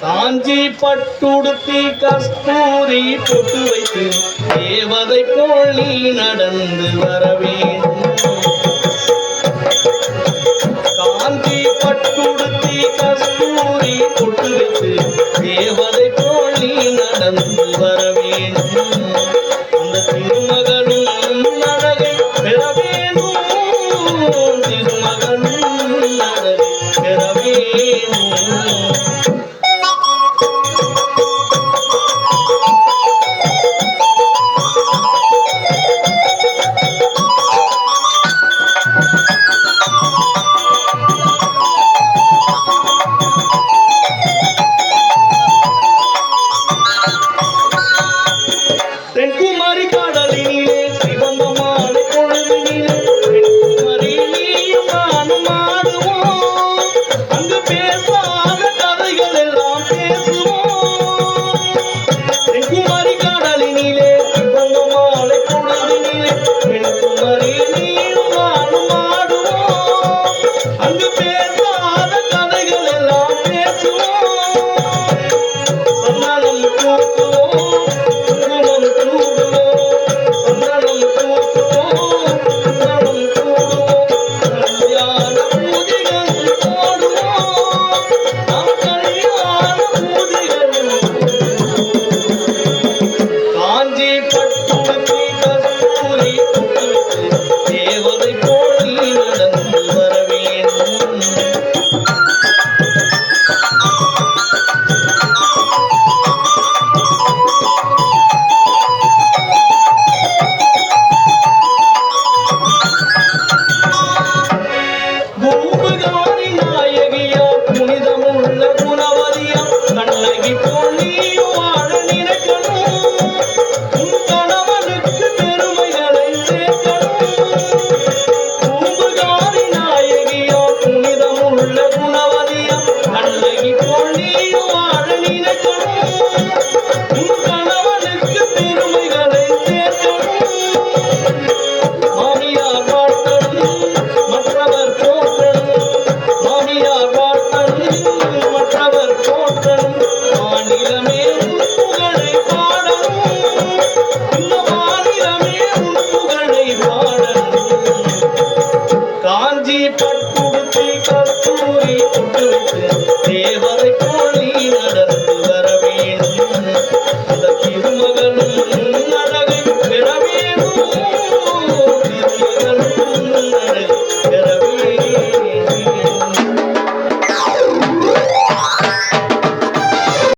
காஞ்சி பட்டுடுத்தி கஸ்தூரி பொட்டு வைத்து தேவதை போல் நீ நடந்து வர வேண்டும் காஞ்சி பட்டுடுத்தி கஸ்தூரி பொட்டு வைத்து தேவதை போல் நீ நடந்து வர வேண்டும் அந்த திருமகனும் நடகை பெற வேண்டும் திருமகனும் நடகை பெற வேண்டும் বুঝি